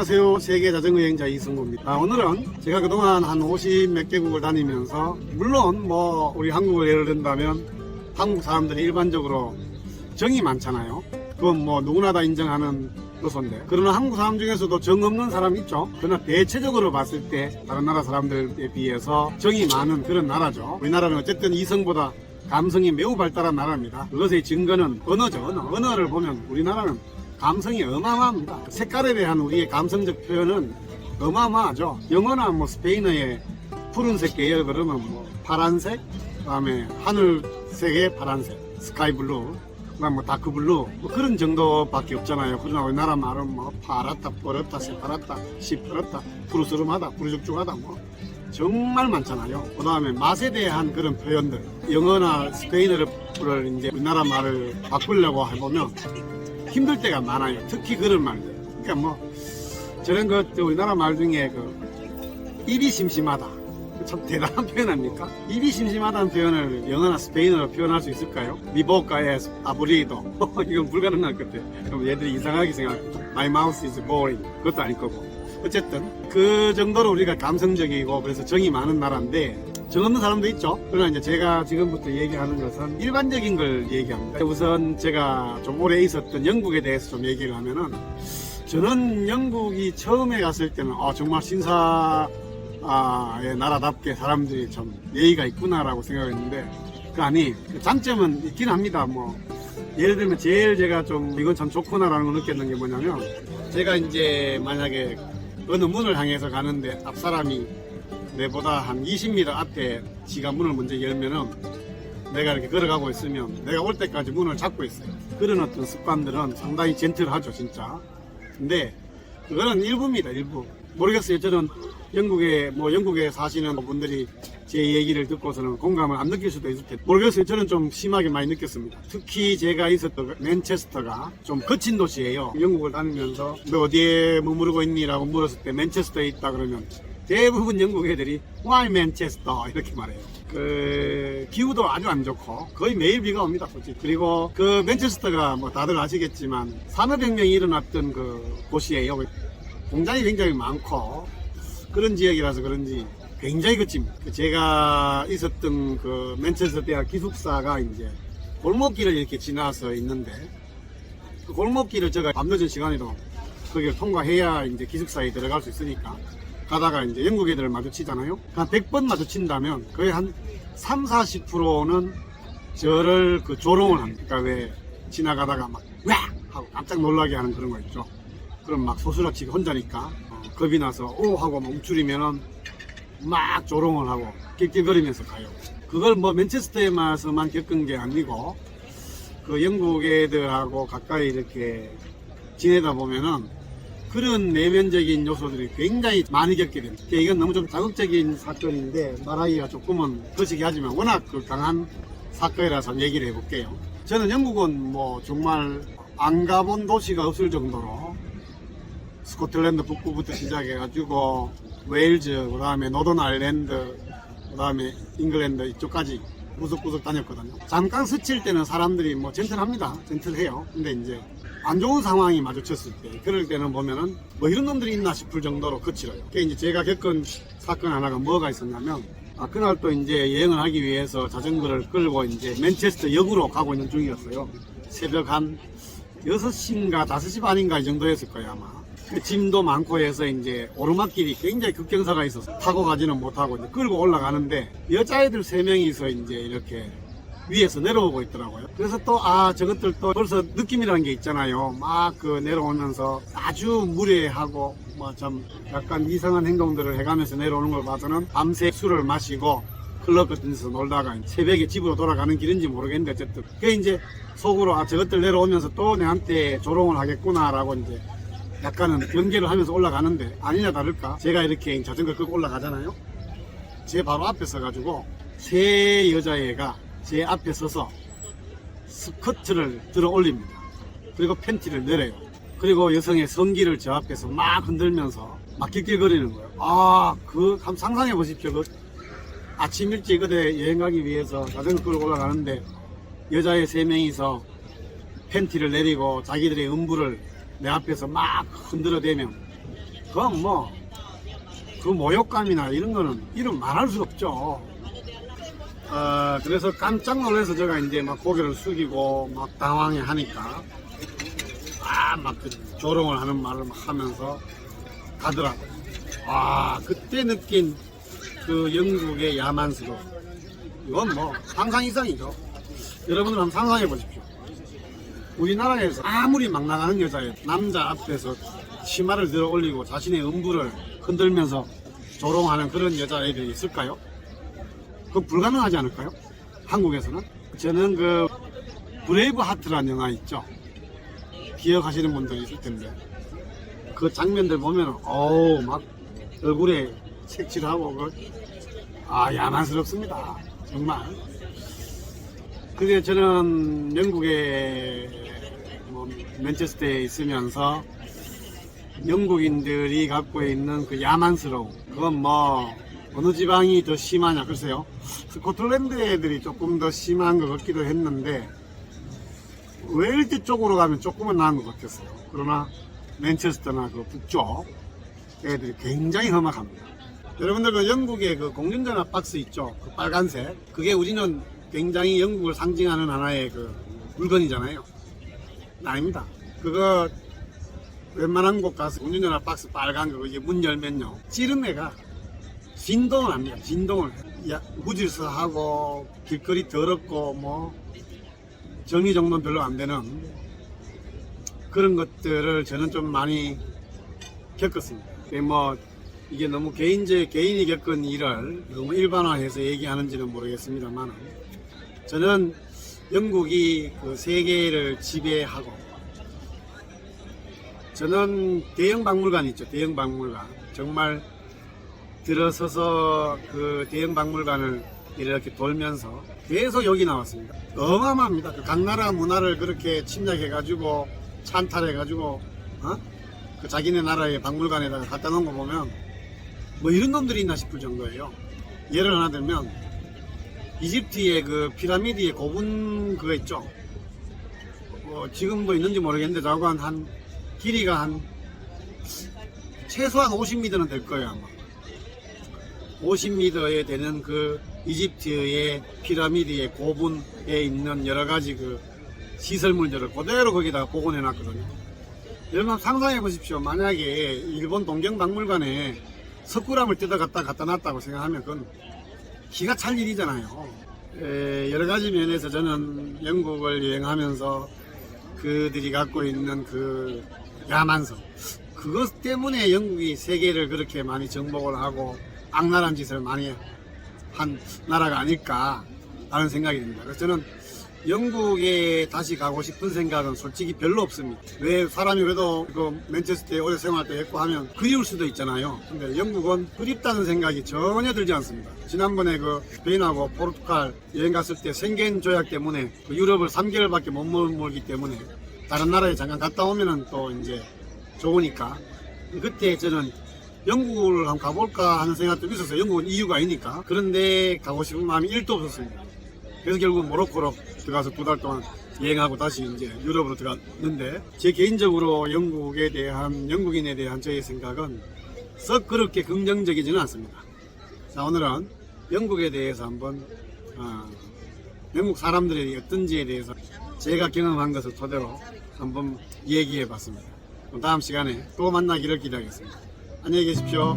안녕하세요. 세계 자전거 여행자 이승구입니다. 아, 오늘은 제가 그동안 한 50 몇 개국을 다니면서 물론 뭐 우리 한국을 예를 든다면 한국 사람들이 일반적으로 정이 많잖아요. 그건 뭐 누구나 다 인정하는 요소인데 그러나 한국 사람 중에서도 정 없는 사람 있죠. 그러나 대체적으로 봤을 때 다른 나라 사람들에 비해서 정이 많은 그런 나라죠. 우리나라는 어쨌든 이성보다 감성이 매우 발달한 나라입니다. 그것의 증거는 언어죠. 언어. 언어를 보면 우리나라는 감성이 어마어마합니다. 색깔에 대한 우리의 감성적 표현은 어마어마하죠. 영어나 뭐 스페인어의 푸른색 계열 그러면 뭐 파란색, 그다음에 하늘색의 파란색, 스카이 블루, 그다음 뭐 다크 블루 뭐 그런 정도밖에 없잖아요. 그러나 우리나라 말은 뭐 파랗다, 뻘었다, 새파랗다, 시퍼렇다, 푸르스름하다, 푸르죽죽하다 뭐 정말 많잖아요. 그 다음에 맛에 대한 그런 표현들. 영어나 스페인어를 이제 우리나라 말을 바꾸려고 해보면 힘들 때가 많아요. 특히 그런 말들. 그러니까 뭐 저런 것 우리나라 말 중에 그 입이 심심하다. 참 대단한 표현 아닙니까? 입이 심심하다는 표현을 영어나 스페인어로 표현할 수 있을까요? 미보카의 아브리도 이건 불가능할 것 같아요. 그럼 얘들이 이상하게 생각하고 My mouth is boring 그것도 아닐 거고 어쨌든 그 정도로 우리가 감성적이고 그래서 정이 많은 나라인데 정 없는 사람도 있죠. 그러나 이제 제가 지금부터 얘기하는 것은 일반적인 걸 얘기합니다. 우선 제가 좀 오래 있었던 영국에 대해서 좀 얘기를 하면은 저는 영국이 처음에 갔을 때는 아, 정말 신사의 나라답게 사람들이 좀 예의가 있구나라고 생각했는데 그 아니 그 장점은 있긴 합니다. 뭐 예를 들면 제일 제가 좀 이건 참 좋구나라는 걸 느꼈는 게 뭐냐면 제가 이제 만약에 어느 문을 향해서 가는데 앞 사람이 내보다 한 20m 앞에 지가 문을 먼저 열면은 내가 이렇게 걸어가고 있으면 내가 올 때까지 문을 잡고 있어요. 그런 어떤 습관들은 상당히 젠틀하죠, 진짜. 근데 그거는 일부입니다, 일부. 모르겠어요. 저는 영국에 뭐 영국에 사시는 분들이 제 얘기를 듣고서는 공감을 안 느낄 수도 있을 텐데 모르겠어요. 저는 좀 심하게 많이 느꼈습니다. 특히 제가 있었던 그 맨체스터가 좀 거친 도시예요. 영국을 다니면서 너 어디에 머무르고 있니라고 물었을 때 맨체스터에 있다 그러면 대부분 영국 애들이 Why Manchester 이렇게 말해요. 그 기후도 아주 안 좋고 거의 매일 비가 옵니다, 솔직히. 그리고 그 맨체스터가 뭐 다들 아시겠지만 산업혁명이 일어났던 그 곳이에요. 공장이 굉장히 많고 그런 지역이라서 그런지 굉장히 거칩니다. 그 제가 있었던 그 맨체스터 대학 기숙사가 이제 골목길을 이렇게 지나서 있는데 그 골목길을 제가 밤늦은 시간에도 거기를 통과해야 이제 기숙사에 들어갈 수 있으니까 가다가 이제 영국 애들을 마주치잖아요. 한 100번 마주친다면 거의 한 3, 40%는 저를 그 조롱을 합니다. 그러니까 왜 지나가다가 막, 왜! 하고 깜짝 놀라게 하는 그런 거 있죠. 그럼 막 소스라치게 혼자니까 어, 겁이 나서 오! 하고 막 움츠리면은 막 조롱을 하고 낄낄거리면서 가요. 그걸 뭐 맨체스터에서만 겪은 게 아니고 그 영국 애들하고 가까이 이렇게 지내다 보면은 그런 내면적인 요소들이 굉장히 많이 겪게 됩니다. 이건 너무 좀 자극적인 사건인데 말하기가 조금은 거시기 하지만 워낙 그 강한 사건이라서 얘기를 해볼게요. 저는 영국은 뭐 정말 안 가본 도시가 없을 정도로 스코틀랜드 북부부터 시작해가지고 웨일즈, 그 다음에 노던 아일랜드, 그 다음에 잉글랜드 이쪽까지 구석구석 다녔거든요. 잠깐 스칠 때는 사람들이 뭐 젠틀합니다. 젠틀해요. 근데 이제 안 좋은 상황이 마주쳤을 때, 그럴 때는 보면은 뭐 이런 놈들이 있나 싶을 정도로 거칠어요. 그게 이제 제가 겪은 사건 하나가 뭐가 있었냐면, 아, 그날 또 이제 여행을 하기 위해서 자전거를 끌고 이제 맨체스터 역으로 가고 있는 중이었어요. 새벽 한 6시인가 5시 반인가 이 정도였을 거예요, 아마. 그 짐도 많고 해서 이제 오르막길이 굉장히 급경사가 있어서 타고 가지는 못하고 이제 끌고 올라가는데 여자애들 세 명이서 이제 이렇게 위에서 내려오고 있더라고요. 그래서 또, 아, 저것들 또 벌써 느낌이라는 게 있잖아요. 막 그 내려오면서 아주 무례하고, 뭐 좀 약간 이상한 행동들을 해가면서 내려오는 걸 봐서는 밤새 술을 마시고 클럽 같은 데서 놀다가 새벽에 집으로 돌아가는 길인지 모르겠는데 어쨌든. 그게 이제 속으로 아, 저것들 내려오면서 또 내한테 조롱을 하겠구나라고 이제 약간은 경계를 하면서 올라가는데 아니냐 다를까 제가 이렇게 자전거 끌고 올라가잖아요 제 바로 앞에 서가지고 세 여자애가 제 앞에 서서 스커트를 들어 올립니다. 그리고 팬티를 내려요. 그리고 여성의 성기를 저 앞에서 막 흔들면서 막 낄낄거리는 거예요. 아 그 한번 상상해 보십시오. 그 아침 일찍 어디 여행 가기 위해서 자전거 끌고 올라가는데 여자애 세 명이서 팬티를 내리고 자기들의 음부를 내 앞에서 막 흔들어대면 그건 뭐, 그 모욕감이나 이런 거는 이름 말할 수 없죠. 어, 그래서 깜짝 놀라서 제가 이제 막 고개를 숙이고 막 당황해 하니까, 아, 막 그 조롱을 하는 말을 막 하면서 가더라고요. 아, 그때 느낀 그 영국의 야만스러움. 이건 뭐 상상 이상이죠. 여러분들 한번 상상해 보십시오. 우리나라에서 아무리 막 나가는 여자예요. 남자 앞에서 치마를 들어 올리고 자신의 음부를 흔들면서 조롱하는 그런 여자애들이 있을까요? 그거 불가능하지 않을까요? 한국에서는? 저는 그 브레이브 하트라는 영화 있죠. 기억하시는 분들이 있을 텐데 그 장면들 보면 어우 막 얼굴에 색칠하고 그, 아 야만스럽습니다. 정말. 그게 저는 영국에 뭐 맨체스터에 있으면서 영국인들이 갖고 있는 그 야만스러움 그건 뭐 어느 지방이 더 심하냐 글쎄요. 스코틀랜드 애들이 조금 더 심한 것 같기도 했는데 웨일즈 쪽으로 가면 조금은 나은 것 같았어요. 그러나 맨체스터나 그 북쪽 애들이 굉장히 험악합니다. 여러분들 그 영국의 그 공중전화 박스 있죠? 그 빨간색. 그게 우리는 굉장히 영국을 상징하는 하나의 그 물건이잖아요. 아닙니다. 그거 웬만한 곳 가서 운전전화 박스 빨간 거 이제 문 열면요. 찌른 애가 진동을 합니다 진동을 야, 무질서하고 길거리 더럽고 뭐 정의정돈 별로 안 되는 그런 것들을 저는 좀 많이 겪었습니다 근데 뭐 이게 너무 개인적 개인이 겪은 일을 너무 일반화해서 얘기하는지는 모르겠습니다만 저는 영국이 그 세계를 지배하고 저는 대형 박물관 있죠. 대형 박물관. 정말 들어서서 그 대형 박물관을 이렇게 돌면서 계속 여기 나왔습니다. 어마어마합니다. 그 각 나라 문화를 그렇게 침략해가지고 찬탈해가지고 어? 그 자기네 나라의 박물관에다가 갖다 놓은 거 보면 뭐 이런 놈들이 있나 싶을 정도예요. 예를 하나 들면 이집트의 그 피라미드의 고분 그거 있죠. 뭐 지금도 있는지 모르겠는데 자관 한 길이가 한 최소한 50m는 될 거예요 아마 50m에 되는 그 이집트의 피라미드의 고분에 있는 여러 가지 그 시설물들을 그대로 거기다가 복원해 놨거든요. 여러분 상상해 보십시오. 만약에 일본 동경박물관에 석굴암을 뜯어 갖다 갖다 놨다고 생각하면 그건 기가 찰 일이잖아요. 에, 여러 가지 면에서 저는 영국을 여행하면서 그들이 갖고 있는 그 야만성 그것 때문에 영국이 세계를 그렇게 많이 정복을 하고 악랄한 짓을 많이 한 나라가 아닐까 하는 생각이 듭니다. 그래서 저는 영국에 다시 가고 싶은 생각은 솔직히 별로 없습니다. 왜 사람이 그래도 그 맨체스터에 오래 생활도 했고 하면 그리울 수도 있잖아요. 근데 영국은 그립다는 생각이 전혀 들지 않습니다. 지난번에 그 스페인하고 포르투갈 여행 갔을 때 생겐 조약 때문에 그 유럽을 3개월밖에 못 머물기 때문에 다른 나라에 잠깐 갔다 오면은 또 이제 좋으니까 그때 저는 영국을 한번 가볼까 하는 생각도 있었어요. 영국은 이유가 있니까. 그런데 가고 싶은 마음이 1도 없었습니다. 그래서 결국 모로코로 들어가서 두 달 동안 여행하고 다시 이제 유럽으로 들어갔는데 제 개인적으로 영국에 대한 영국인에 대한 저의 생각은 썩 그렇게 긍정적이지는 않습니다. 자 오늘은 영국에 대해서 한번 어, 영국 사람들이 어떤지에 대해서 제가 경험한 것을 토대로 한번 얘기해 봤습니다. 다음 시간에 또 만나기를 기대하겠습니다. 안녕히 계십시오.